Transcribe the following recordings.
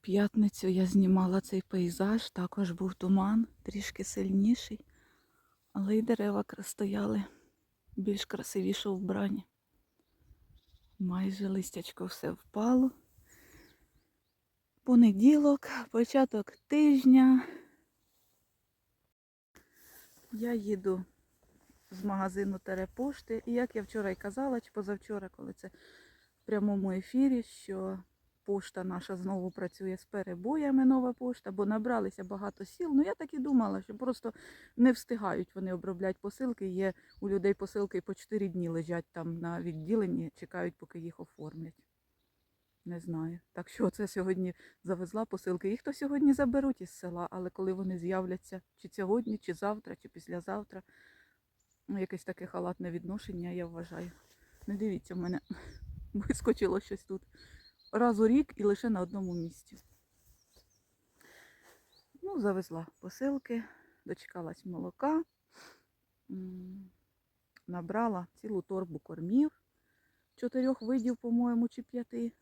П'ятницю я знімала цей пейзаж, також був туман, трішки сильніший, але й дерева стояли більш красивіше вбрані. Майже листячко все впало. Понеділок, початок тижня. Я їду з магазину Терепошти. І як я вчора й казала, чи позавчора, коли це в прямому ефірі, що пошта наша знову працює з перебоями, нова пошта, бо набралися багато сіл. Ну я так і думала, що просто не встигають вони обробляти посилки. Є у людей посилки по 4 дні лежать там на відділенні, чекають, поки їх оформлять. Не знаю. Так що це сьогодні завезла посилки. Їх то сьогодні заберуть із села, але коли вони з'являться, чи сьогодні, чи завтра, чи післязавтра, ну, якесь таке халатне відношення, я вважаю. Не дивіться, в мене вискочило щось тут раз у рік і лише на одному місці. Ну, завезла посилки, дочекалась молока, набрала цілу торбу кормів, чотирьох видів, по-моєму, чи п'яти.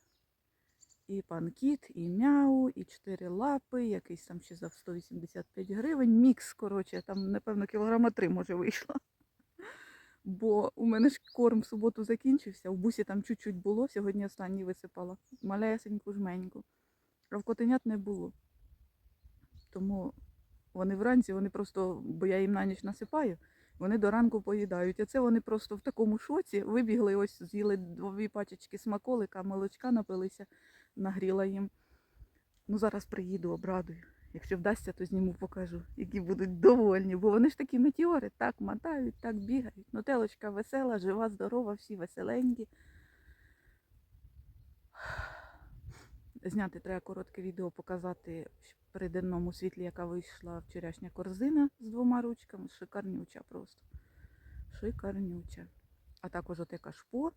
І панкіт, і мяу, і чотири лапи, якийсь там ще за 185 гривень. Мікс, коротше, там, напевно, кілограма три може вийшло. Бо у мене ж корм в суботу закінчився, в бусі там чуть-чуть було, сьогодні останній висипала. Малесеньку жменьку. А в котенят не було. Тому вони вранці, вони просто, бо я їм на ніч насипаю, вони до ранку поїдають. А це вони просто в такому шоці вибігли, ось з'їли дві пачечки смаколика, молочка напилися, нагріла їм. Ну, зараз приїду, обрадую. Якщо вдасться, то зніму покажу, які будуть довольні. Бо вони ж такі метеори, так мотають, так бігають. Ну, телочка весела, жива, здорова, всі веселенькі. Зняти треба коротке відео, показати при денному світлі, яка вийшла вчорашня корзина з двома ручками. Шикарнюча просто. Шикарнюча. А також оте кашпо,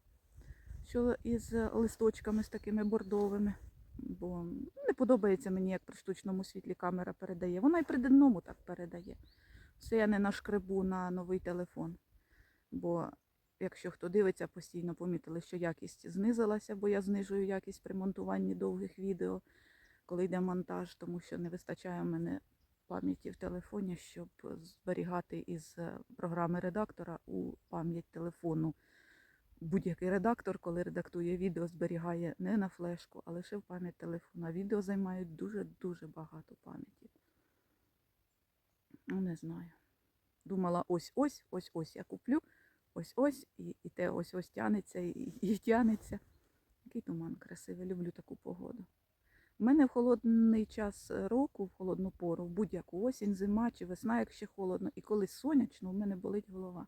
що із листочками з такими бордовими. Бо не подобається мені, як при штучному світлі камера передає. Вона і при денному так передає. Це я не нашкребу на новий телефон. Бо якщо хто дивиться, постійно помітили, що якість знизилася, бо я знижую якість при монтуванні довгих відео, коли йде монтаж, тому що не вистачає в мене пам'яті в телефоні, щоб зберігати із е, програми редактора у пам'ять телефону. Будь-який редактор, коли редактує відео, зберігає не на флешку, а лише в пам'ять телефона. Відео займають дуже-дуже багато пам'яті. Ну, не знаю. Думала, ось-ось, ось-ось я куплю, ось-ось, і, і те ось-ось тянеться, і, і тянеться. Який туман красивий, люблю таку погоду. У мене в холодний час року, в холодну пору, в будь-яку осінь, зима чи весна, як ще холодно, і коли сонячно, у мене болить голова.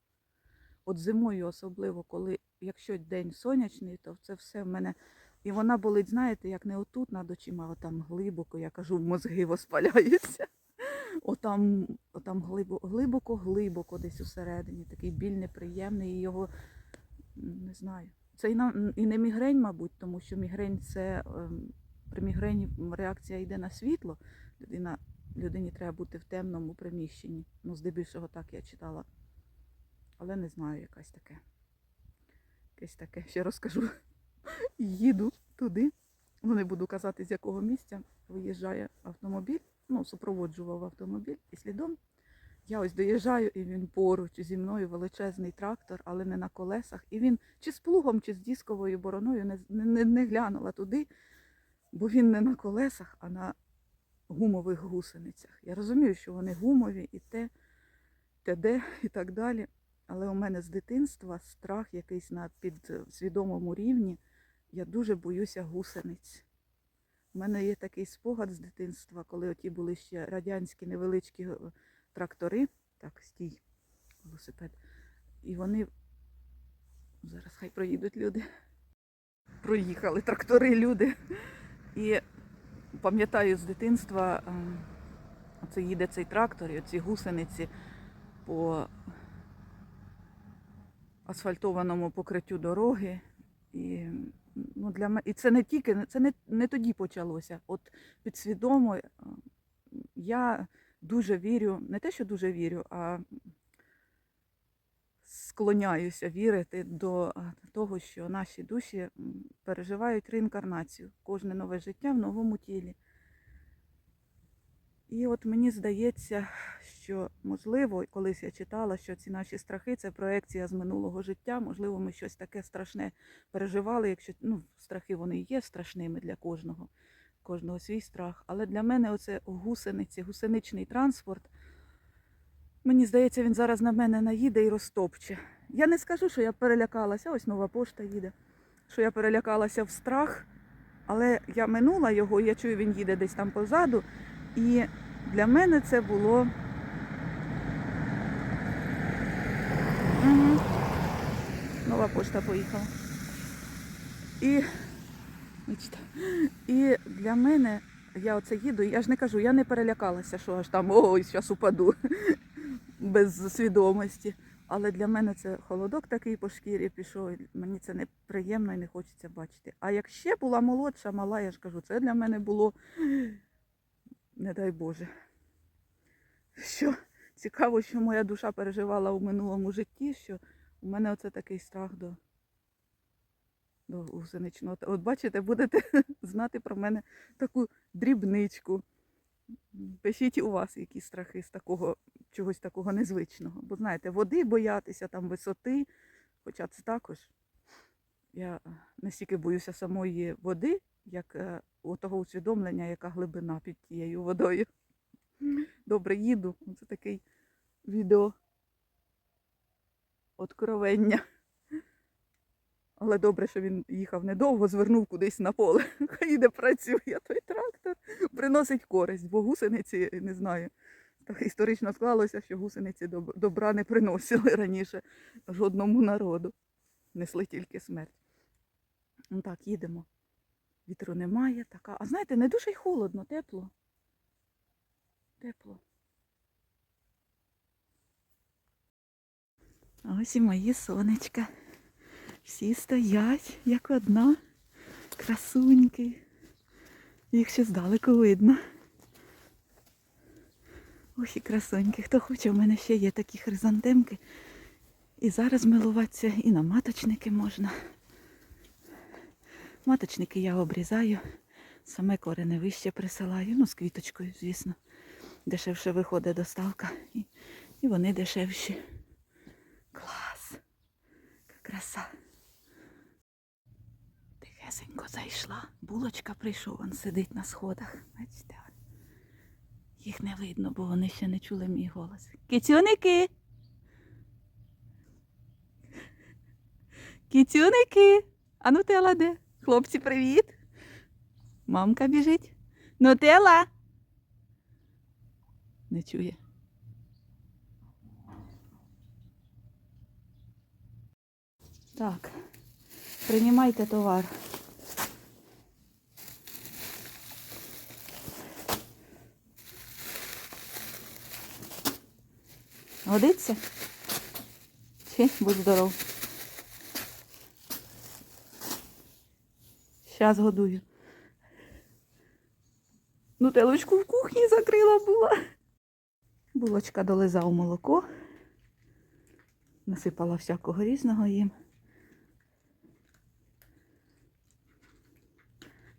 От зимою особливо, коли якщо день сонячний, то це все в мене. І вона болить, знаєте, як не отут над очима, а отам глибоко, я кажу, мозги воспаляються. Отам, отам глибоко, глибоко, глибоко десь усередині. Такий біль неприємний, і його не знаю. Це і, на, і не мігрень, мабуть, тому що мігрень це ем, при мігрені реакція йде на світло. Людина, людині треба бути в темному приміщенні. Ну, здебільшого так я читала. Але не знаю, якась таке. Якесь таке, ще розкажу. Їду туди. Ну, не буду казати, з якого місця виїжджає автомобіль. Ну, супроводжував автомобіль і слідом. Я ось доїжджаю, і він поруч зі мною величезний трактор, але не на колесах. І він чи з плугом, чи з дисковою бороною не, не, не глянула туди, бо він не на колесах, а на гумових гусеницях. Я розумію, що вони гумові і те, ТД і так далі. Але у мене з дитинства страх якийсь на підсвідомому рівні. Я дуже боюся гусениць. У мене є такий спогад з дитинства, коли оті були ще радянські невеличкі е, трактори. Так, стій, велосипед. І вони. Зараз хай проїдуть люди. Проїхали трактори, люди. І пам'ятаю з дитинства, ем, оце їде цей трактор і оці гусениці по асфальтованому покриттю дороги. І, ну, для і це не тільки, це не, не тоді почалося. От підсвідомо е, я дуже вірю, не те, що дуже вірю, а склоняюся вірити до того, що наші душі переживають реінкарнацію, кожне нове життя в новому тілі. І от мені здається, що можливо, колись я читала, що ці наші страхи це проекція з минулого життя. Можливо, ми щось таке страшне переживали. Якщо ну, страхи вони є страшними для кожного, кожного свій страх. Але для мене оце гусениці, гусеничний транспорт. Мені здається, він зараз на мене наїде і розтопче. Я не скажу, що я перелякалася, ось нова пошта їде, що я перелякалася в страх, але я минула його, я чую, він їде десь там позаду. І для мене це було. Угу. Нова пошта поїхала. І, і для мене, я оце їду, я ж не кажу, я не перелякалася, що аж там ой, зараз упаду без свідомості. Але для мене це холодок такий по шкірі пішов. Мені це неприємно і не хочеться бачити. А як ще була молодша, мала, я ж кажу, це для мене було, не дай Боже. Що цікаво, що моя душа переживала у минулому житті, що у мене оце такий страх до, до гусеничного. От бачите, будете знати про мене таку дрібничку. Пишіть у вас які страхи з такого чогось такого незвичного. Бо знаєте, води боятися, там висоти, хоча це також. Я не стільки боюся самої води, як е, того усвідомлення, яка глибина під тією водою. Добре, їду. Це такий відео откровення. Але добре, що він їхав недовго, звернув кудись на поле. Хай іде працює той трактор, приносить користь, бо гусениці, не знаю, так історично склалося, що гусениці добра не приносили раніше жодному народу. Несли тільки смерть. Ну так, їдемо. Вітру немає, така. А знаєте, не дуже й холодно, тепло. Тепло. Ось і мої сонечка. Всі стоять, як одна. Красуньки. Їх ще здалеку видно. Ох і красуньки. Хто хоче, в мене ще є такі хризантемки. І зараз милуватися, і на маточники можна. Маточники я обрізаю, саме корене вище присилаю, ну з квіточкою, звісно. Дешевше виходить доставка. І, і вони дешевші. Клас. Краса. Тихесенько зайшла. Булочка прийшов, він сидить на сходах. Бачите? Їх не видно, бо вони ще не чули мій голос. Кицюники! Кицюники! А ну тела де? Хлопці, привіт! Мамка біжить. Нутела! Не чує. Так, приймайте товар. Годиться? Чи будь здоров. Щас годую. Ну, телочку в кухні закрила була. Булочка долизав молоко. Насипала всякого різного їм.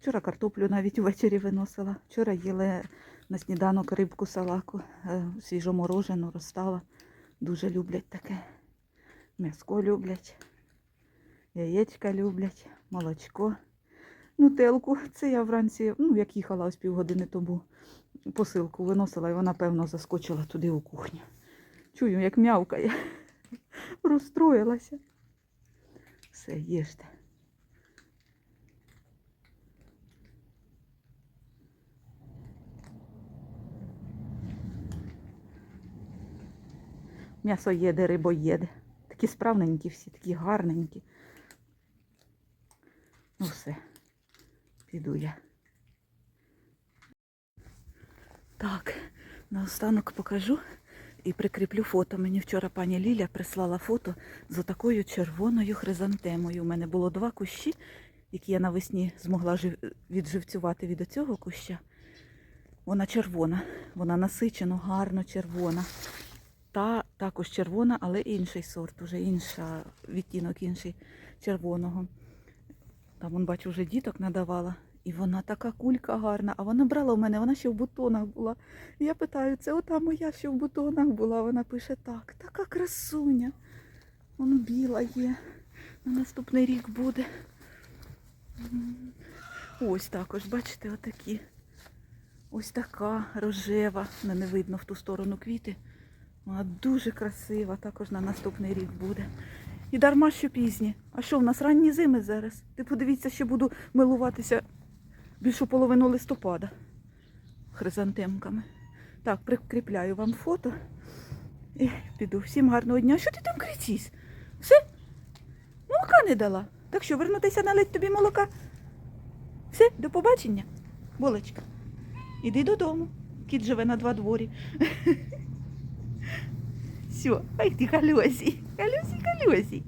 Вчора картоплю навіть ввечері виносила. Вчора їли на сніданок рибку салаку, е, свіжоморожену, розстала. Дуже люблять таке. М'яско люблять, яєчка люблять, молочко. Нутелку. Це я вранці, ну, як їхала ось півгодини тому, посилку виносила, і вона, певно, заскочила туди у кухню. Чую, як м'явкає. Розстроїлася. Все, їжте. М'ясоєди, рибоєди. Такі справненькі всі, такі гарненькі. Ну все, піду я. Так, наостанок покажу і прикріплю фото. Мені вчора пані Ліля прислала фото з такою червоною хризантемою. У мене було два кущі, які я навесні змогла відживцювати від оцього куща. Вона червона, вона насичено, гарно червона. Та також червона, але інший сорт, уже інша відтінок інший червоного. Там, бачу, вже діток надавала. І вона така кулька гарна, а вона брала в мене, вона ще в бутонах була. Я питаю, це ота моя, що в бутонах була. Вона пише так, така красуня. Вон біла є. На наступний рік буде. Ось також, бачите, отакі. Ось така рожева. Ну, не видно в ту сторону квіти. Вона дуже красива, також на наступний рік буде. І дарма що пізні. А що в нас ранні зими зараз? Ти подивіться, що буду милуватися більшу половину листопада хризантемками. Так, прикріпляю вам фото і піду. Всім гарного дня. Що ти там кричиш? Все? Молока не дала. Так що, вернутися налить тобі молока? Все, до побачення, булочка. Іди додому. Кіт живе на два дворі. Все, ай ти кальосі, кальосі, кальосі.